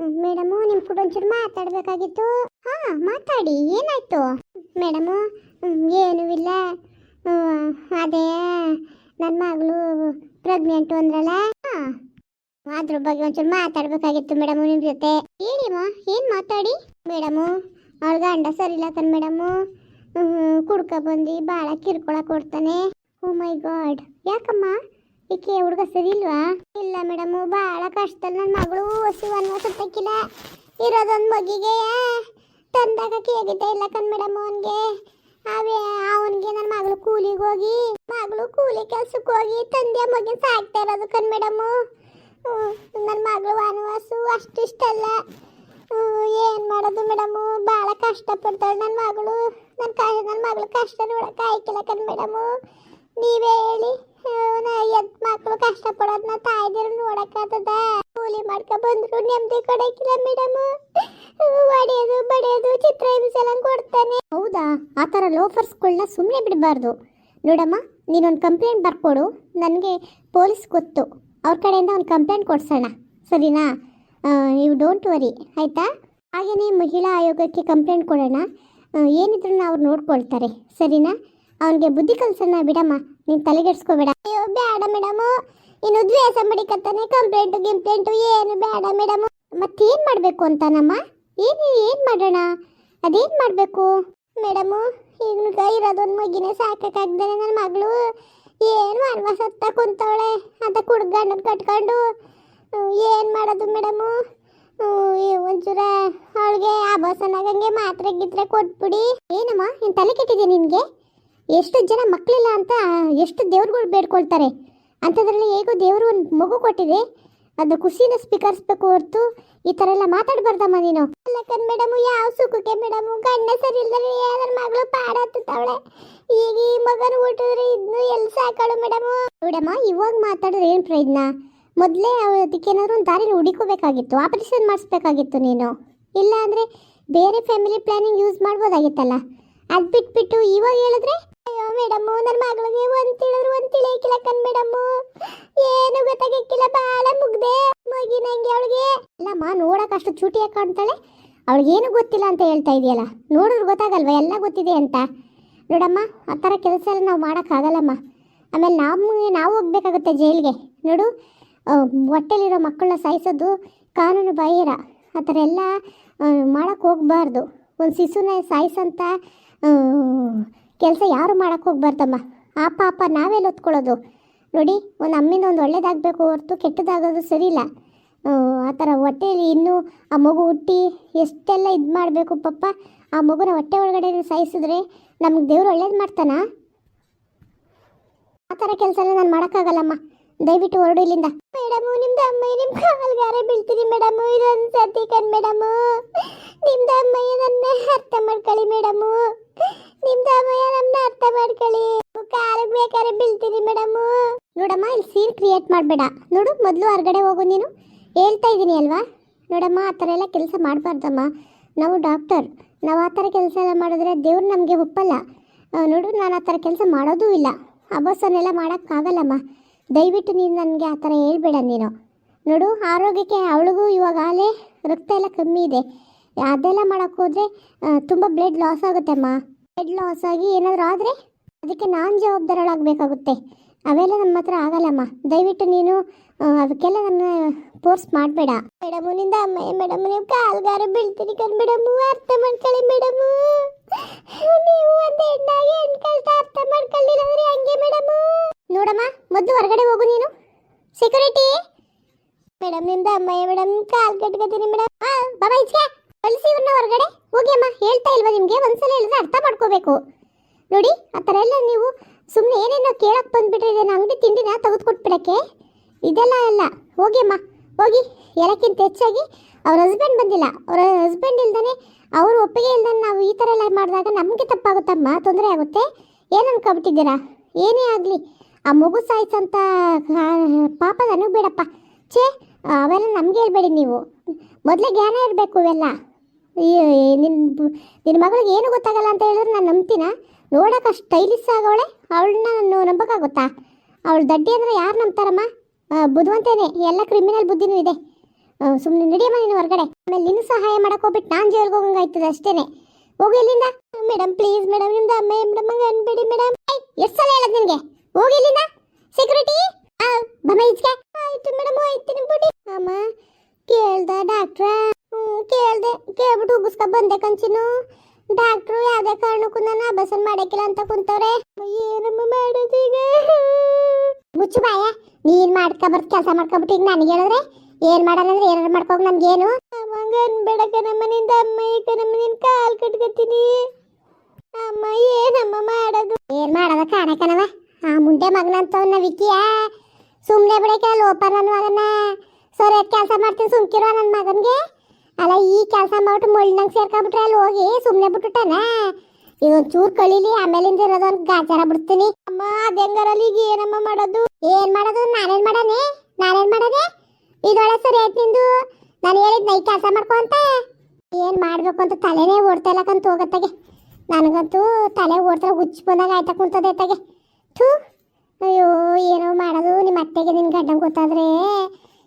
Madam ನಿಮ್ಮ ಕೂಡ ಒಂಚೂರು ಮಾತಾಡಬೇಕಾಗಿತ್ತು. ಹಾ, ಮಾತಾಡಿ, ಏನಾಯ್ತು? ಮೇಡಮು, ಏನೂ ಇಲ್ಲ. ಅದೇ ನನ್ನ ಮಗಳು ಪ್ರೆಗ್ನೆಂಟು ಅಂದ್ರಲ್ಲ? ಅದ್ರ ಬಗ್ಗೆ ಒಂಚೂರು ಮಾತಾಡ್ಬೇಕಾಗಿತ್ತು ಮೇಡಮು ನಿಮ್ಮ ಜೊತೆ. ಹೇಳಿಮ್ಮ ಏನು ಮಾತಾಡಿ? ಮೇಡಮು ಅವ್ರ ಗಂಡ ಸರಿಲ್ಲ ತನ್ ಮೇಡಮು. ಕುಡ್ಕ ಬಂದು ಭಾಳ ಕಿರ್ಕೊಳ ಕೊಡ್ತಾನೆ ಓ ಮೈ ಗಾಡ್ ಯಾಕಮ್ಮ? ಈಕೆ ಹುಡುಗ ಸರಿ ಇಲ್ವಾ ಇಲ್ಲ ಮೇಡಮ್ ಭಾಳ ಕಷ್ಟ ನನ್ನ ಮಗಳು ಹಸಿ ವನವಾಸ ತಕ್ಕಿಲ್ಲ ಇರೋದೊಂದು ಮಗಿಗೆ ತಂದಾಗ ಕೇಗಿದ್ದೆ ಇಲ್ಲ ಕಣ್ ಮೇಡಮ್ ಅವನಿಗೆ. ಅವೇ, ಅವನಿಗೆ ನನ್ನ ಮಗಳು ಕೂಲಿಗೆ ಹೋಗಿ, ಮಗಳು ಕೂಲಿ ಕೆಲ್ಸಕ್ಕೆ ಹೋಗಿ ತಂದೆ ಮಗಿನ ಸಾಕ್ತಾ ಇರೋದು ಕಣ್ ಮೇಡಮ್. ನನ್ನ ಮಗಳು ವನವಾಸು ಅಷ್ಟಿಷ್ಟಲ್ಲ ಏನು ಮಾಡೋದು ಮೇಡಮು ಭಾಳ ಕಷ್ಟಪಡ್ತಾಳೆ ನನ್ನ ಮಗಳು. ನನ್ನ ಕ ನನ್ನ ಮಗಳು ಕಷ್ಟ ನೋಡಕ್ಕೆ ಆಯ್ಕಿಲ್ಲ ಕಣ್ ಮೇಡಮ್. ನೀವೇ ಹೇಳಿ. ಎದ್ ಮಕ್ಕಳು ಕಷ್ಟಪಡೋದನ್ನ ತಾಯ್ದಿರು ನೋಡಕ್ಕಾಗ್ತದ ಕೂಲಿ ಮಾಡ್ಕೊ ಬಂದ್ರು ನೆಮ್ಮದಿ ಕೊಡಕ್ಕಿಲ್ಲ ಮೇಡಮ್ ಹೊಡೆಯೋದು ಬಡಿಯೋದು, ಚಿತ್ರ ಹಿಂಸೆಲ್ಲ ಕೊಡ್ತಾನೆ. ಹೌದಾ? ಆ ಥರ ಲೋಫರ್ಸ್ಗಳನ್ನ ಸುಮ್ಮನೆ ಬಿಡಬಾರ್ದು. ನೋಡಮ್ಮ, ನೀನೊಂದು ಕಂಪ್ಲೇಂಟ್ ಬರ್ಕೊಡು. ನನಗೆ ಪೊಲೀಸ್ ಗೊತ್ತು. ಅವ್ರ ಕಡೆಯಿಂದ ಒಂದು ಕಂಪ್ಲೇಂಟ್ ಕೊಡ್ಸೋಣ. ಸರಿನಾ? ಯು ಡೋಂಟ್ ವರಿ ಆಯಿತಾ? ಹಾಗೆಯೇ ಮಹಿಳಾ ಆಯೋಗಕ್ಕೆ ಕಂಪ್ಲೇಂಟ್ ಕೊಡೋಣ. ಏನಿದ್ರು ಅವ್ರು ನೋಡ್ಕೊಳ್ತಾರೆ. ಸರಿನಾ? ಅವನಿಗೆ ಬುದ್ಧಿ ಕಲ್ಸನ್ನ ಬಿಡಮ್ಮ, ನೀನು ತಲೆಗೆಡ್ಸ್ಕೋಬೇಡ. ಅಯ್ಯೋ, ಬೇಡ ಮೇಡಮ್ ಇನ್ನು ದ್ವೇಷ ಮಡಿಕತ್ತಾನೆ ಕಂಪ್ಲೇಂಟು ಗಿಂಪ್ಲೇಂಟು ಏನು ಬೇಡ ಮೇಡಮು ಮತ್ತೇನು ಮಾಡಬೇಕು ಅಂತಾನಮ್ಮ? ಏನು ಏನು ಮಾಡೋಣ? ಅದೇನು ಮಾಡಬೇಕು? ಮೇಡಮು ಈಗ ಇರೋದೊಂದು ಮಗಿನೇ ಸಾಕಾಗ್ದಾನೆ ನನ್ನ ಮಗಳು. ಏನು ಮಾಡುವ ಸತ್ತ ಕುಂತವಳೆ. ಅಂತ ಕುಡ್ಗಣ್ಣನ ಕಟ್ಕೊಂಡು, ಏನು ಮಾಡೋದು ಮೇಡಮು ಒಂಚೂರ ಅವಳಿಗೆ ಆಭಾಸನಾಗಂಗೆ ಮಾತ್ರೆ ಗಿತ್ರೆ ಕೊಟ್ಬಿಡಿ. ಏನಮ್ಮ, ನೀನು ತಲೆ ಕೆಟ್ಟಿದೆ ನಿನಗೆ? ಎಷ್ಟು ಜನ ಮಕ್ಕಳಿಲ್ಲ ಅಂತ ಎಷ್ಟು ದೇವ್ರುಗಳು ಬೇಡ್ಕೊಳ್ತಾರೆ? ಅಂಥದ್ರಲ್ಲಿ ಹೇಗೋ ದೇವರು ಒಂದು ಮಗು ಕೊಟ್ಟಿದೆ. ಅದು ಖುಷಿನ ಸ್ವೀಕರಿಸ್ಬೇಕು ಹೊರತು ಈ ಥರ ಎಲ್ಲ ಮಾತಾಡಬಾರ್ದಮ್ಮ ನೀನು. ಅಲ್ಲ ಕಣ್ ಮೇಡಮು, ಯಾವ ಸುಖಕ್ಕೆ ಮೇಡಮು? ಗಂಡ ಸರಿ ಇಲ್ದರೆ ಯಾವ್ದಾರ ಮಗಳು ಪಾಡತ್ತವಳೆ ಈಗ ಈ ಮಗನ ಹುಟ್ಟಿದ್ರೆ ಇದ್ನು ಎಲ್ಲಿ ಸಾಕಾಳು ಮೇಡಮು? ಮೇಡಮ್ಮ ಇವಾಗ ಮಾತಾಡಿದ್ರೆ ಏನು ಪ್ರಯೋಜನ? ಮೊದಲೇ ಅದಕ್ಕೇನಾದ್ರು ಒಂದು ದಾರಿ ಹುಡುಕೋಬೇಕಾಗಿತ್ತು ಆಪರೇಷನ್ ಮಾಡಿಸ್ಬೇಕಾಗಿತ್ತು ನೀನು. ಇಲ್ಲ ಅಂದರೆ ಬೇರೆ ಫ್ಯಾಮಿಲಿ ಪ್ಲಾನಿಂಗ್ ಯೂಸ್ ಮಾಡ್ಬೋದಾಗಿತ್ತಲ್ಲ. ಅದು ಬಿಟ್ಬಿಟ್ಟು ಇವಾಗ ಹೇಳಿದ್ರೆ? ಅಯ್ಯೋ ಮೇಡಮ್ಮು ನನ್ನ ಮಗಳಿಗೆ ಒಂದ್ ತಿಳಿದ್ರು ಒಂದ್ ತಿಳಿಯಕ್ಕಿಲ್ಲ ಕಣ್ ಮೇಡಮ್ಮು ಏನು ಗೊತ್ತಾಗಕ್ಕಿಲ್ಲ ಬಾಳ ಮುಗ್ದೆ. ಮಗಿ ನಂಗೆ ಅವಳಿಗೆ? ಇಲ್ಲಮ್ಮ ನೋಡಕ್ ಅಷ್ಟು ಚೂಟಿಯಾಗಿ ಕಾಣ್ತಾಳೆ. ಅವಳಿಗೇನು ಗೊತ್ತಿಲ್ಲ ಅಂತ ಹೇಳ್ತಾ ಇದೆಯಲ್ಲ? ನೋಡಿದ್ರು ಗೊತ್ತಾಗಲ್ವಾ? ಎಲ್ಲ ಗೊತ್ತಿದೆ ಅಂತ. ನೋಡಮ್ಮ, ಆ ಥರ ಕೆಲಸ ಎಲ್ಲ ನಾವು ಮಾಡೋಕ್ಕಾಗಲ್ಲಮ್ಮ. ಆಮೇಲೆ ನಮಗೆ ನಾವು ಹೋಗ್ಬೇಕಾಗುತ್ತೆ ಜೈಲಿಗೆ. ನೋಡು ಹೊಟ್ಟೆಲಿರೋ ಮಕ್ಕಳನ್ನ ಸಾಯಿಸೋದು ಕಾನೂನು ಬಾಹಿರ. ಆ ಥರ ಎಲ್ಲ ಮಾಡೋಕ್ಕೆ ಹೋಗಬಾರ್ದು. ಒಂದು ಶಿಶುನ ಸಾಯಿಸಂತ ಕೆಲಸ ಯಾರು ಮಾಡೋಕ್ಕೆ ಹೋಗ್ಬಾರ್ದಮ್ಮ? ಆ ಪಾಪ ನಾವೆಲ್ಲ ಹೊತ್ಕೊಳ್ಳೋದು. ನೋಡಿ ಒಂದು ಅಮ್ಮಿನ ಒಂದು ಒಳ್ಳೇದಾಗಬೇಕು ಹೊರತು ಕೆಟ್ಟದಾಗೋದು ಸರಿ ಇಲ್ಲ ಆ, ಥರ ಹೊಟ್ಟೆಯಲ್ಲಿ ಇನ್ನೂ ಆ ಮಗು ಹುಟ್ಟಿ ಎಷ್ಟೆಲ್ಲ ಇದು ಮಾಡಬೇಕು ಪಾಪ. ಆ ಮಗುನ ಹೊಟ್ಟೆ ಒಳಗಡೆ ಸಾಯಿಸಿದ್ರೆ ನಮ್ಗೆ ದೇವ್ರು ಒಳ್ಳೇದು ಮಾಡ್ತಾನಾ? ಆ ಥರ ಕೆಲಸ ಎಲ್ಲ ನಾನು ಮಾಡೋಕ್ಕಾಗಲ್ಲಮ್ಮ. ದಯವಿಟ್ಟು ಹೊರಡು ಇಲ್ಲಿಂದ. ಮೇಡಮು ನಿಮ್ದು ಅಮ್ಮಯ್ಯ ನಿಮ್ಮ ಕಾಲ್ಗಾರೆ ಬೀಳ್ತೀನಿ ಮೇಡಮು. ಇದೊಂದು ಸತಿ ಕಣ್ ಮೇಡಮು. ನಿಮ್ದು ಅಮ್ಮಯ್ಯ ನನ್ನ ಅರ್ಥ ಮಾಡ್ಕೊಳ್ಳಿ ಮೇಡಮು. ನಿಮ್ದು ಅಮ್ಮಯ್ಯ ನಮ್ಮನ್ನ ಅರ್ಥ ಮಾಡ್ಕೊಳ್ಳಿ. ಕಾಲಿಗೆ ಬೇಕಾದ್ರೆ ಬೀಳ್ತೀನಿ ಮೇಡಮು. ನೋಡಮ್ಮ, ಇಲ್ಲಿ ಸೀನ್ ಕ್ರಿಯೇಟ್ ಮಾಡಬೇಡ. ನೋಡು, ಮೊದಲು ಹೊರಗಡೆ ಹೋಗು ನೀನು. ಹೇಳ್ತಾ ಇದ್ದೀನಿ ಅಲ್ವಾ? ನೋಡಮ್ಮ, ಆ ಥರ ಎಲ್ಲ ಕೆಲಸ ಮಾಡಬಾರ್ದಮ್ಮ. ನಾವು ಡಾಕ್ಟರ್ ನಾವು ಆ ಥರ ಕೆಲಸ ಎಲ್ಲ ಮಾಡಿದ್ರೆ ದೇವ್ರು ನಮಗೆ ಒಪ್ಪಲ್ಲ. ನೋಡು, ನಾನು ಆ ಥರ ಕೆಲಸ ಮಾಡೋದೂ ಇಲ್ಲ. ಅಬಸನ್ನೆಲ್ಲ ಮಾಡೋಕ್ಕಾಗಲ್ಲಮ್ಮ ದಯವಿಟ್ಟು ನೀನು ನನಗೆ ಆ ಥರ ಹೇಳ್ಬೇಡ ನೀನು. ನೋಡು, ಆರೋಗ್ಯಕ್ಕೆ ಅವಳಿಗೂ ಆಲೆ ರಕ್ತ ಎಲ್ಲ ಕಮ್ಮಿ ಇದೆ. ಅದೆಲ್ಲ ಮಾಡೋಕ್ಕೋದ್ರೆ ತುಂಬ ಬ್ಲಡ್ ಲಾಸ್ ಆಗುತ್ತಮ್ಮ. ಬ್ಲಡ್ ಲಾಸ್ ಆಗಿ ಏನಾದರೂ ಆದರೆ ಅದಕ್ಕೆ ನಾನು ಜವಾಬ್ದಾರಳಾಗಬೇಕಾಗುತ್ತೆ. ಅವೆಲ್ಲ ನಮ್ಮ ಹತ್ರ ಆಗಲ್ಲಮ್ಮ. ದಯವಿಟ್ಟು ನೀನು ಅದಕ್ಕೆಲ್ಲ ನನ್ನ ಫೋರ್ಸ್ ಮಾಡಬೇಡ. ಮೇಡಮುನಿಂದ ಅಮ್ಮ ಮೇಡಮ್, ನೀವು ಕಾಲ್ಗಾರ ಬೀಳ್ತೀನಿ ಕಣ್ ಮೇಡಮ್, ಅರ್ಥ ಮಾಡ್ಕೊಳ್ಳಿ ಮೇಡಮ್. ನೀವು ಒಂದು ಹೆಣ್ಣಾಗಿ ಅರ್ಥ ಮಾಡ್ಕೊಳ್ಳಿಲ್ಲ ಹಂಗೆ ಮೇಡಮು? ನೋಡಮ್ಮ, ಮೊದಲು ಹೊರಗಡೆ ಹೋಗು ನೀನು. ಸೆಕ್ಯೂರಿಟಿ ಮೇಡಮ್ನಿಂದ ಅಮ್ಮಯ್ಯ ಮೇಡಮ್, ಕಾಲ್ ಕಟ್ಕೋತೀನಿ ಮೇಡಮ್. ಬಾಬಾ ಇಚ್ಕೆ. ಕಳಿಸಿ ಹೊರಗಡೆ. ಹೋಗಿ ಅಮ್ಮ, ಹೇಳ್ತಾ ಇಲ್ವಾ ನಿಮಗೆ? ಒಂದ್ಸಲ ಹೇಳಿದ್ರೆ ಅರ್ಥ ಮಾಡ್ಕೋಬೇಕು. ನೋಡಿ, ಆ ಥರ ಎಲ್ಲ ನೀವು ಸುಮ್ಮನೆ ಏನೇನೋ ಕೇಳಕ್ಕೆ ಬಂದ್ಬಿಟ್ರೆ ಇದೇನು ಅಂಗಡಿ ತಿಂಡಿನ ತೆಗೆದುಕೊಟ್ಬಿಡಕ್ಕೆ. ಇದೆಲ್ಲ ಅಲ್ಲ. ಹೋಗಿ ಅಮ್ಮ, ಹೋಗಿ. ಎಲ್ಲಕ್ಕಿಂತ ಹೆಚ್ಚಾಗಿ ಅವ್ರ ಹಸ್ಬೆಂಡ್ ಬಂದಿಲ್ಲ. ಅವ್ರ ಹಸ್ಬೆಂಡ್ ಇಲ್ದಾನೆ ಅವ್ರ ಒಪ್ಪಿಗೆ ಇಲ್ದಾನೆ ನಾವು ಈ ಥರ ಎಲ್ಲ ಮಾಡಿದಾಗ ನಮಗೆ ತಪ್ಪಾಗುತ್ತಮ್ಮ? ತೊಂದರೆ ಆಗುತ್ತೆ? ಏನು ಅನ್ಕೊಬಿಟ್ಟಿದ್ದೀರಾ ಏನೇ ಆಗಲಿ. ಆ ಮಗು ಸಾಯಿಸಂತ ಪಾಪ ನನಗೆ ಬೇಡಪ್ಪ. ಛೇ, ಅವೆಲ್ಲ ನಮಗೆ ಹೇಳ್ಬೇಡಿ ನೀವು. ಮೊದಲೇ ಜ್ಞಾನ ಇರಬೇಕು ಇವೆಲ್ಲ. ನಿನ್ನ ನಿನ್ನ ಮಗಳಿಗೆ ಏನು ಗೊತ್ತಾಗಲ್ಲ ಅಂತ ಹೇಳಿದ್ರೆ ನಾನು ನಂಬ್ತೀನ? ನೋಡೋಕೆ ಅಷ್ಟು ಸ್ಟೈಲಿಸ್ ಆಗವಳೆ. ಅವಳನ್ನ ನಾನು ನಂಬೋಕ್ಕಾಗುತ್ತಾ? ಅವಳು ದಡ್ಡಿ ಅಂದರೆ ಯಾರು ನಂಬ್ತಾರಮ್ಮ? ಬುದ್ಧಿವಂತೇನೆ ಎಲ್ಲ ಕ್ರಿಮಿನಲ್ ಬುದ್ಧಿನೂ ಇದೆ. ಸುಮ್ಮನೆ ನಡಿಯಮ್ಮ ನೀನು ಹೊರಗಡೆ. ಆಮೇಲೆ ನಿನ್ನ ಸಹಾಯ ಮಾಡಕ್ಕೆ ಹೋಗ್ಬಿಟ್ಟು ನಾನು ಜೈಲ್ಗೆ ಹೋಗಂಗಾಯ್ತದೆ ಅಷ್ಟೇನೆ. ಹೋಗಿ ಇಲ್ಲಿಂದ. ಮೇಡಮ್ ಪ್ಲೀಸ್ ಮೇಡಮ್ ನಿಮ್ದು ಅಮ್ಮ ಮೇಡಮ್ ಹಂಗೆ ಅನ್ಬೇಡಿ ಮೇಡಮ್ ಎಷ್ಟು ಸಲ ಹೇಳೋದು ನಿನಗೆ? ಹೋಗಿ ಇಲ್ಲಿಂದ. ಸೆಕ್ಯೂರಿಟಿ ಬಮ್ಮ ಈಚೆ ಆಯ್ತು ಮೇಡಮ್ ಆಯ್ತು ಬಿಡಿ ಅಮ್ಮ, ಕೇಳ್ದ ಡಾಕ್ಟ್ರ. ಕೇಳ್ದೆ ಕೇಳ್ಬಿಟ್ಟು ಉಗಿಸ್ಕೊ ಬಂದೆ ಕಂಚಿನು. ಡಾಕ್ಟ್ರು ಯಾವ್ದೇ ಕಾರಣಕ್ಕೂ ನಾನು ಅಭ್ಯಾಸನ್ ಮಾಡಕ್ಕಿಲ್ಲ ಅಂತ ಕುಂತವ್ರೆ. ಏನಮ್ಮ ಮಾಡೋದೀಗ ಈಗ? ಮುಚ್ಚು ಬಾಯ ನೀನ್ ಮಾಡ್ಕೊಬರ್ದು ಕೆಲಸ ಮಾಡ್ಕೊಬಿಟ್ಟು ಈಗ ನನಗೆ ಹೇಳಿದ್ರೆ? ಏನ್ ಮಾಡೋದಂದ್ರೆ ಏನಾರು ಮಾಡ್ಕೋಗ್ ನನ್ಗೇನು? ಅಮ್ಮಂಗ ಅನ್ಬೇಡ ಕಣಮ್ಮ ನಿಂದ ಅಮ್ಮ ಈ ಕಣಮ್ಮ ನಿನ್ ಕಾಲ್ ಕಟ್ಕೊತೀನಿ. ಅಮ್ಮ ಏನಮ್ಮ ಮಾಡೋದು? ಏನ್ ಮಾಡೋದ ಕಾಣ ಕಣವ ಆ ಮುಂಡೆ ಮಗನಂತವನ್ನ ವಿಕಿಯ? ಸುಮ್ನೆ ಬಿಡಕ್ಕೆ ಲೋಪ ನನ್ನ ಮಗನ ಸರಿ ಕೆಲಸ ಮಾಡ್ತೀನಿ ಸುಮ್ಕಿರೋ ನನ್ನ ಮಗನ್ಗೆ. ಅಲ್ಲ, ಈ ಕೆಲಸ ಮಾಡ್ಬಿಟ್ಟು ಮುಳ್ಳಿನಂಗೆ ಸೇರ್ಕೊಂಡ್ಬಿಟ್ರೆ ಅಲ್ಲಿ ಹೋಗಿ ಸುಮ್ಮನೆ ಬಿಟ್ಟುಟಾನ ಇದೊಂದು ಚೂರು ಕಳೀಲಿ, ಆಮೇಲಿಂದ ಇರೋದೊಂದು ಗಾಚಾರ ಬಿಡ್ತೀನಿ. ಅಮ್ಮ ಅದೆಂಗಾರಲ್ಲಿ ಈಗ ಏನಮ್ಮ ಮಾಡೋದು? ಏನ್ ಮಾಡೋದು? ನಾನೇನ್ ಮಾಡನೆ? ನಾನೇನ್ ಮಾಡನೆ? ಇದೊಳೆ ಸರಿ ಆಯ್ತು ನಿಂದು? ನಾನು ಹೇಳಿದ್ ನೈ ಕೆಲಸ ಮಾಡ್ಕೊ ಏನ್ ಮಾಡ್ಬೇಕು ಅಂತ ತಲೆನೇ ಓಡ್ತಾ ಇಲ್ಲಕಂತ ಹೋಗತ್ತಾಗೆ. ನನಗಂತೂ ತಲೆ ಓಡ್ತಾ ಹುಚ್ಚ ಬಂದಾಗ ಆಯ್ತಾ ಕುಂತದೆ ಆಯ್ತಾಗೆ ಥೂ, ಅಯ್ಯೋ, ಏನೋ ಮಾಡೋದು? ನಿಮ್ಮ ಅತ್ತೆಗೆ ನಿನ್ನ ಗಂಡಂಗೆ ಗೊತ್ತಾದ್ರೆ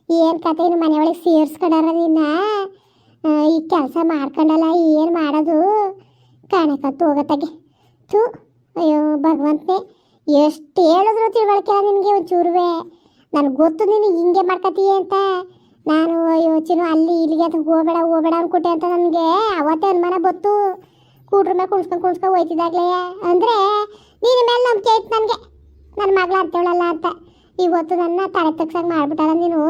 ಏನು ಕತೆ? ಇನ್ನು ಮನೆಯೊಳಗೆ ಸೇರಿಸ್ಕೊಂಡಾರ ನಿನ್ನ? ಈ ಕೆಲಸ ಮಾಡ್ಕೊಂಡಲ್ಲ, ಏನು ಮಾಡೋದು? ಕಾಣಕತ್ತು ಹೋಗತ್ತಾಗೆ ಥೂ, ಅಯ್ಯೋ, ಭಗವಂತನೇ, ಎಷ್ಟು ಹೇಳಿದ್ರು ತಿಳುವಳಿಕೆ ನಿನಗೆ ಒಂಚೂರುವೆ? ನನಗೆ ಗೊತ್ತು ನೀನು ಹಿಂಗೆ ಮಾಡ್ಕತೀಯ ಅಂತ. ನಾನು, ಅಯ್ಯೋ ಯೋಚನೆ ಅಲ್ಲಿ ಇಲ್ಲಿಗೆ ಅಂತ ಹೋಗಬೇಡ ಹೋಗಬೇಡ ಅಂದ್ಕೊಟ್ಟೆ ಅಂತ ನನಗೆ. ಅವತ್ತೇ ಅನುಮಾನ ಬತ್ತು ಕೂಟ್ರ ಮೇಲೆ ಕುಣಿಸ್ಕೊಂಡು ಕುಣಿಸ್ಕೊಂಡು ಹೋಯ್ತಿದ್ದಾಗಲೇ. ಅಂದರೆ, ನೀನು ಮೇಲೆ ನಂಬಿಕೆ ಐತೆ ನನಗೆ. ನನ್ನ ಮಗಳ ಅಂತೇಳಲ್ಲ ಅಂತ. ಇವತ್ತು ನನ್ನ ತಲೆ ತಗ್ಸಂಗೆ ಮಾಡಿಬಿಟ್ಟಲ್ಲ ನೀನು.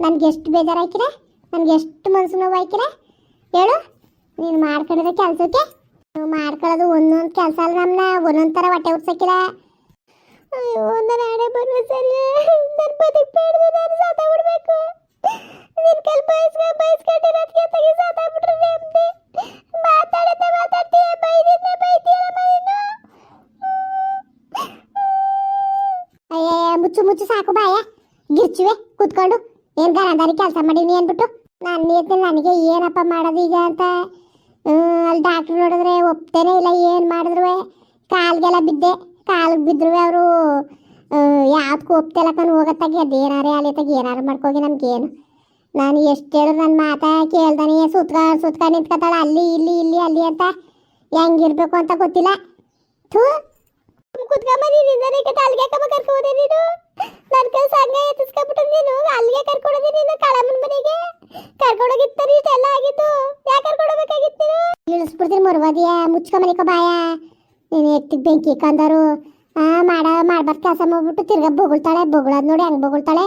ನನಗೆ ಎಷ್ಟು ಬೇಜಾರಾಯ್ಕಿರ ನನಗೆ ಎಷ್ಟು ಮನಸ್ಸು ನೋವು ಆಯ್ಕಿರ ಹೇಳು. ನೀನು ಮಾಡ್ಕೊಂಡಿದ್ದ ಕೆಲಸಕ್ಕೆ? ನೀವು ಮಾಡ್ಕೊಳ್ಳೋದು ಒಂದೊಂದು ಕೆಲಸ ಅಲ್ಲ ನಮ್ಮನ್ನ ಒಂದೊಂದು ಥರ ಹೊಟ್ಟೆ ಉರ್ಸಕ್ಕಿಲ್ಲ ಅಯ್ಯೋ ನನ್ನ ಹಣೆ ಬರುವ ಸರಿ ನನ್ನ ಬದುಕಬೇಡ್ದು ನಾನು ಸಾತ ಬಿಡಬೇಕು. ನಿನ್ನ ಕಲ್ ಬಯಸ್ಕ ಬಯಸ್ಕೊಂಡಿರೋದಕ್ಕೆ ತೆಗಿ ಸಾತ ಬಿಟ್ರೆ ನೆಮ್ಮದಿ ಮಾತಾಡತ್ತೆ ಮಾತಾಡ್ತೀಯ? ಬೈದಿದ್ದೆ ಬೈತೀಯಲ್ಲ ನೀನು? ಅಯ್ಯ ಮುಚ್ಚು ಮುಚ್ಚು ಸಾಕು ಬಾಯ. ಗಿರ್ಚುವೆ, ಕೂತ್ಕೊಂಡು. ಏನು ಗನದಾರಿ ಕೆಲಸ ಮಾಡೀನಿ ಅಂದ್ಬಿಟ್ಟು. ನಿಯತ್ತಿ ನನಗೆ ಏನಪ್ಪ ಮಾಡೋದು ಈಗ ಅಂತ? ಅಲ್ಲಿ ಡಾಕ್ಟ್ರು ನೋಡಿದ್ರೆ ಒಪ್ತೇನೆ ಇಲ್ಲ, ಏನು ಮಾಡಿದ್ರು ಕಾಲ್ಗೆಲ್ಲ ಬಿದ್ದೆ. ಕಾಲಿಗೆ ಬಿದ್ರು ಅವರು. ಯಾವ್ದಕ್ಕೂ ಒಪ್ತಿಲ್ಲ ಕಣ್, ಹೋಗತ್ತಾಗೆ. ಅದೇನಾರೇ ಅಲ್ಲಿ ತಗ ಏನಾರು ಮಾಡ್ಕೋಗಿ ನಮ್ಗೇನು. ನಾನು ಎಷ್ಟು ಹೇಳಿದ್ರು ನನ್ನ ಮಾತಾ ಕೇಳ್ದಾನೆ. ಸುತ್ಕ ಸುತ್ಕ ನಿಂತ್ಕೊತಾಳ. ಅಲ್ಲಿ, ಇಲ್ಲಿ ಇಲ್ಲಿ, ಅಲ್ಲಿ ಅಂತ ಹೆಂಗಿರ್ಬೇಕು ಅಂತ ಗೊತ್ತಿಲ್ಲ. ಥೂ ಕುತ್ಕೊಂಬ ನೀನು ಕರ್ಕೊಂಡೆ ನೀನು. ನನ್ನ ಕೈ ಸಂಘ ಎತ್ತಿಸ್ಕೊಂಡ್ಬಿಟ್ಟು ನೀನು? ಅಲ್ಲಿಗೆ ಕರ್ಕೊಂಡೋದಿ ನೀನು ಕಳಮನ್ ಮನೆಗೆ? ಕರ್ಕೊಂಡೋಗಿತ್ತು ಇಷ್ಟೆಲ್ಲ ಆಗಿತ್ತು ಯಾಕೆ ಕರ್ಕೊಂಡೋಗ್ಬೇಕಾಗಿತ್ತು ಇಳಿಸ್ಬಿಡ್ತೀನಿ ಮರ್ವಾದಿಯ ಮುಚ್ಕೊಂಬನಿಕೋ ಬಾಯ. ನೀನು ಎತ್ತಿಗೆ ಬೆಂಕಿ ಕಂದರು ಆ, ಮಾಡ, ಮಾಡ್ಬಾರ್ದು ಕೆಲಸ ಮಾಡ್ಬಿಟ್ಟು ತಿರ್ಗಾ ಬೊಗಳ್ತಾಳೆ. ಬೊಗಳದ್ ನೋಡಿ ಹಂಗೆ ಬೊಗಳ್ತಾಳೆ.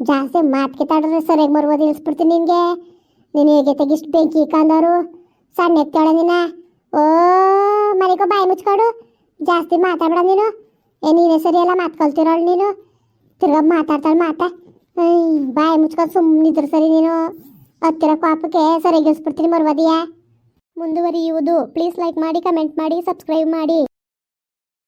ಜಾಸ್ತಿ ಮಾತ್ಕೆ ತಾಡಿದ್ರೆ ಸರಿಯಾಗಿ ಮರ್ವಾದಿ ಇಳಿಸ್ಬಿಡ್ತೀನಿ ನಿನಗೆ. ನೀನು ಹೇಗೆ ತೆಗಿಷ್ಟು ಬೆಂಕಿ ಕಂದರು ಸಣ್ಣ ಎತ್ತಾಳೆ ನಿನ್ನ ಓ, ಮನೆಗೋ ಬಾಯಿ ಮುಚ್ಕೊಂಡು. ಜಾಸ್ತಿ ಮಾತಾಡ್ಬೇಡ ನೀನು. ಏ, ನೀನೇ ಸರಿ ಎಲ್ಲ ಮಾತ್ಕೊಳ್ತಿರೋಳು ನೀನು. ತಿರ್ಗಾ ಮಾತಾಡ್ತಾಳೆ ಮಾತಾ ಬಾಯಿ ಮುಚ್ಕೊಂಡು ಸುಮ್ಮನಿದ್ರ ಸರಿ ನೀನು. ಹತ್ತಿರ ಪಾಪಕ್ಕೆ ಸರಿಗಿಳಿಸ್ಬಿಡ್ತೀನಿ ಮರ್ವದಿಯಾ. ಮುಂದುವರಿಯುವುದು. ಪ್ಲೀಸ್ ಲೈಕ್ ಮಾಡಿ ಕಮೆಂಟ್ ಮಾಡಿ ಸಬ್ಸ್ಕ್ರೈಬ್ ಮಾಡಿ.